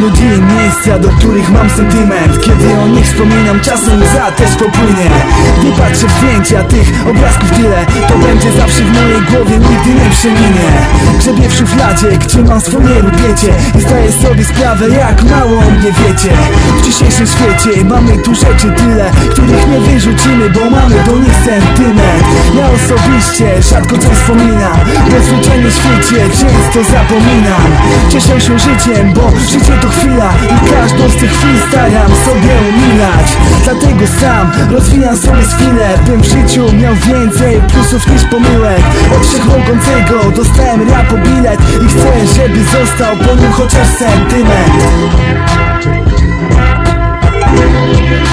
Ludzi i miejsca, do których mam sentyment. Kiedy o nich wspominam, czasem za też popłynie Gdy patrzę w zdjęcia tych obrazków tyle. To będzie zawsze w mojej głowie, nigdy nie przeminie Grzebię w szufladzie, gdzie mam swoje rupiecie I zdaję sobie sprawę, jak mało o mnie wiecie W dzisiejszym świecie mamy tu rzeczy tyle Których nie wyrzucimy, bo mamy do nich sentyment Ja osobiście rzadko coś wspominam Bo w zwyczajnym świecie często zapominam Cieszę się życiem, bo życie to chwila I każdą z tych chwil staram sobie umilać Dlatego sam rozwijam sobie chwilę Bym w życiu miał więcej plusów niż pomyłek. Od wszechmogącego dostałem rapo bilet I chcę, żeby został po nim chociaż sentyment